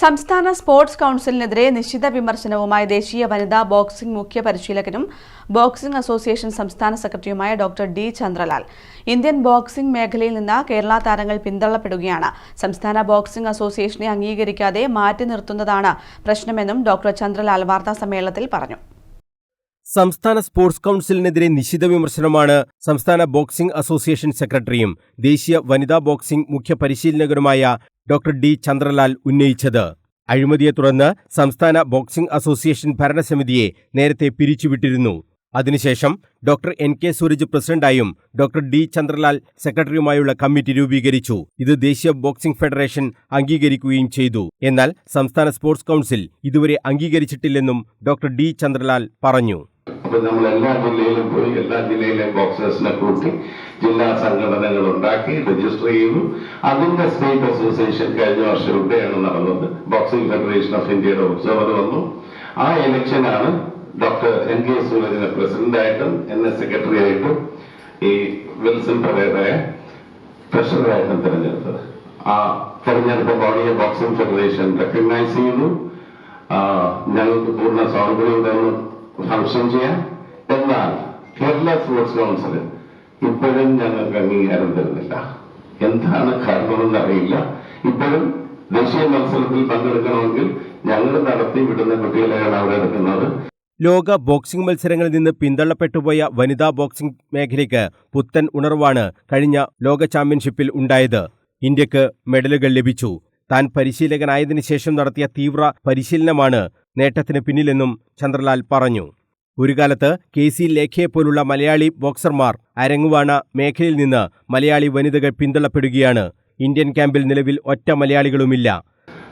സംസ്ഥാന സ്പോർട്സ് കൗൺസിലിനെതിരെ നിശ്ചിത വിമർശനവുമായി ദേശീയ വനിതാ ബോക്സിംഗ് മുഖ്യ പരിശീലകനും ബോക്സിംഗ് അസോസിയേഷൻ സംസ്ഥാന സെക്രട്ടറിയുമായ doctor D Chandralal. Indian boxing മേഖലയിൽ നിന്ന് കേരള താരങ്ങൾ പിന്തള്ളപ്പെടുകയാണ്. സംസ്ഥാന ബോക്സിംഗ് അസോസിയേഷനെ അംഗീകരിക്കാതെ മാറ്റി നിർത്തുന്നതാണ് പ്രശ്നമെന്നും ഡോക്ടർ ചന്ദ്രലാൽ വാർത്താ സമ്മേളനത്തിൽ പറഞ്ഞു. സംസ്ഥാന സ്പോർട്സ് കൗൺസിലിനെതിരെ നിശിത വിമർശനമാണ് സംസ്ഥാന ബോക്സിംഗ് അസോസിയേഷൻ സെക്രട്ടറിയും ദേശീയ വനിതാ ബോക്സിംഗ് മുഖ്യ പരിശീലകനുമായ ഡോക്ടർ ഡി ചന്ദ്രലാൽ ഉന്നയിച്ചത്. അഴിമതിയെ തുടർന്ന് സംസ്ഥാന ബോക്സിംഗ് അസോസിയേഷൻ ഭരണസമിതിയെ നേരത്തെ പിരിച്ചുവിട്ടിരുന്നു. അതിനുശേഷം ഡോക്ടർ എൻ കെ സൂരജ് പ്രസിഡന്റായും ഡോക്ടർ ഡി ചന്ദ്രലാൽ സെക്രട്ടറിയുമായുള്ള കമ്മിറ്റി രൂപീകരിച്ചു. ഇത് ദേശീയ ബോക്സിംഗ് ഫെഡറേഷൻ അംഗീകരിക്കുകയും ചെയ്തു. എന്നാൽ സംസ്ഥാന സ്പോർട്സ് കൗൺസിൽ ഇതുവരെ അംഗീകരിച്ചിട്ടില്ലെന്നും ഡോക്ടർ ഡി ചന്ദ്രലാൽ പറഞ്ഞു. അപ്പൊ നമ്മൾ എല്ലാ ജില്ലയിലും പോയി എല്ലാ ജില്ലയിലെ ബോക്സേഴ്സിനെ കൂട്ടി ജില്ലാ സംഘടനകൾ ഉണ്ടാക്കി രജിസ്റ്റർ ചെയ്തു. അതിന്റെ സ്റ്റേറ്റ് അസോസിയേഷൻ കഴിഞ്ഞ വർഷം ഇവിടെയാണ് നടന്നത്. ബോക്സിംഗ് ഫെഡറേഷൻ ഓഫ് ഇന്ത്യയുടെ ഒബ്സർവർ വന്നു. ആ ഇലക്ഷനാണ് ഡോക്ടർ എൻ കെ സൂരജിനെ പ്രസിഡന്റായിട്ടും എന്നെ സെക്രട്ടറി ആയിട്ടും ഈ വിൽസൺ പരേറയെ ട്രഷററായിട്ടും തിരഞ്ഞെടുത്തത്. ആ തെരഞ്ഞെടുത്ത ബോഡിയെ ബോക്സിംഗ് ഫെഡറേഷൻ റെക്കഗ്നൈസ് ചെയ്തു. ഞങ്ങൾക്ക് പൂർണ സ്വാതന്ത്ര്യമുണ്ടെന്ന് ഫംഗ്ഷൻ ചെയ്യാം. എന്നാൽ കേരള സ്പോർട്സ് കൗൺസിൽ ഇപ്പോഴും ഞങ്ങൾക്ക് അംഗീകാരം തരുന്നില്ല. എന്താണ് കാരണമെന്ന് അറിയില്ല. ഇപ്പോഴും ദേശീയ മത്സരത്തിൽ പങ്കെടുക്കണമെങ്കിൽ ഞങ്ങൾ നടത്തി വിടുന്ന കുട്ടികളെയാണ് അവിടെ എടുക്കുന്നത്. ലോക ബോക്സിംഗ് മത്സരങ്ങളിൽ നിന്ന് പിന്തള്ളപ്പെട്ടുപോയ വനിതാ ബോക്സിംഗ് മേഖലയ്ക്ക് പുത്തൻ ഉണർവാണ് കഴിഞ്ഞ ലോക ചാമ്പ്യൻഷിപ്പിൽ ഉണ്ടായത്. ഇന്ത്യയ്ക്ക് മെഡലുകൾ ലഭിച്ചു. താൻ പരിശീലകനായതിനു ശേഷം നടത്തിയ തീവ്ര പരിശീലനമാണ് നേട്ടത്തിന് പിന്നിലെന്നും ചന്ദ്രലാൽ പറഞ്ഞു. ഒരു കാലത്ത് കെ സി ലേഖയെപ്പോലുള്ള മലയാളി ബോക്സർമാർ അരങ്ങുവാണ മേഖലയിൽ നിന്ന് മലയാളി വനിതകൾ പിന്തള്ളപ്പെടുകയാണ്. ഇന്ത്യൻ ക്യാമ്പിൽ നിലവിൽ ഒറ്റ മലയാളികളുമില്ല.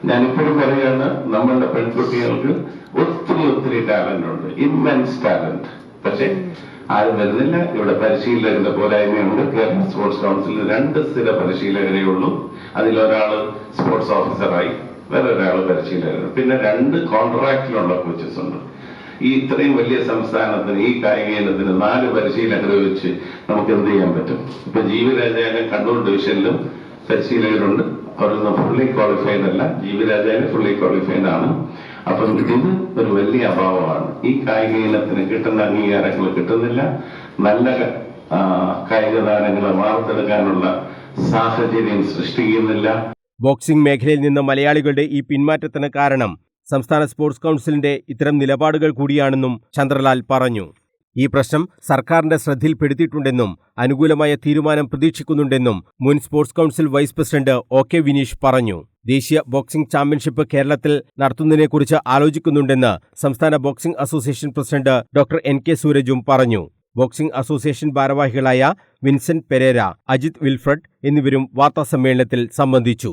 ഞാനിപ്പോഴും പറയുകയാണ് നമ്മളുടെ പെൺകുട്ടികൾക്ക് ഒത്തിരി ഒത്തിരി ടാലന്റ് ഉണ്ട്. ഇമ്മൻസ് ടാലന്റ് പക്ഷെ ആരും വരുന്നില്ല. ഇവിടെ പരിശീലകരുടെ പോരായ്മയുണ്ട്. കേരള സ്പോർട്സ് കൗൺസിലിൽ രണ്ട് സ്ഥിര പരിശീലകരേ ഉള്ളൂ. അതിലൊരാൾ സ്പോർട്സ് ഓഫീസറായി വേറെ ഒരാൾ പരിശീലകരുണ്ട് പിന്നെ രണ്ട് കോൺട്രാക്റ്റിലുള്ള കോച്ചസ് ഉണ്ട്. ഈ ഇത്രയും വലിയ സംസ്ഥാനത്തിന് ഈ കായിക ഇനത്തിന് നാല് പരിശീലകരെ വെച്ച് നമുക്ക് എന്ത് ചെയ്യാൻ പറ്റും? ഇപ്പൊ ജീവിരാജാനെ കണ്ണൂർ ഡിവിഷനിലും പരിശീലകരുണ്ട്. അവരൊന്നും ഫുള്ളി ക്വാളിഫൈഡ് അല്ല. ജീവിരാജാന് ഫുള്ളി ക്വാളിഫൈഡ് ആണ്. അപ്പം ഇത് ഒരു വലിയ അഭാവമാണ്. ഈ കായിക ഇനത്തിന് കിട്ടുന്ന അംഗീകാരങ്ങൾ കിട്ടുന്നില്ല. നല്ല കായിക താരങ്ങളെ വാർത്തെടുക്കാനുള്ള സാഹചര്യം സൃഷ്ടിക്കുന്നില്ല. ബോക്സിംഗ് മേഖലയിൽ നിന്ന് മലയാളികളുടെ ഈ പിന്മാറ്റത്തിന് കാരണം സംസ്ഥാന സ്പോർട്സ് കൗൺസിലിന്റെ ഇത്തരം നിലപാടുകൾ കൂടിയാണെന്നും ചന്ദ്രലാൽ പറഞ്ഞു. ഈ പ്രശ്നം സർക്കാരിന്റെ ശ്രദ്ധയിൽപ്പെടുത്തിയിട്ടുണ്ടെന്നും അനുകൂലമായ തീരുമാനം പ്രതീക്ഷിക്കുന്നുണ്ടെന്നും മുൻ sports council vice president O K Vineesh പറഞ്ഞു. ദേശീയ ബോക്സിംഗ് ചാമ്പ്യൻഷിപ്പ് കേരളത്തിൽ നടത്തുന്നതിനെക്കുറിച്ച് ആലോചിക്കുന്നുണ്ടെന്ന് സംസ്ഥാന boxing association president doctor N. K. സൂരജും പറഞ്ഞു. ബോക്സിംഗ് അസോസിയേഷൻ ഭാരവാഹികളായ വിൻസെന്റ് പെരേര അജിത് വിൽഫ്രഡ് എന്നിവരും വാർത്താസമ്മേളനത്തിൽ സംബന്ധിച്ചു.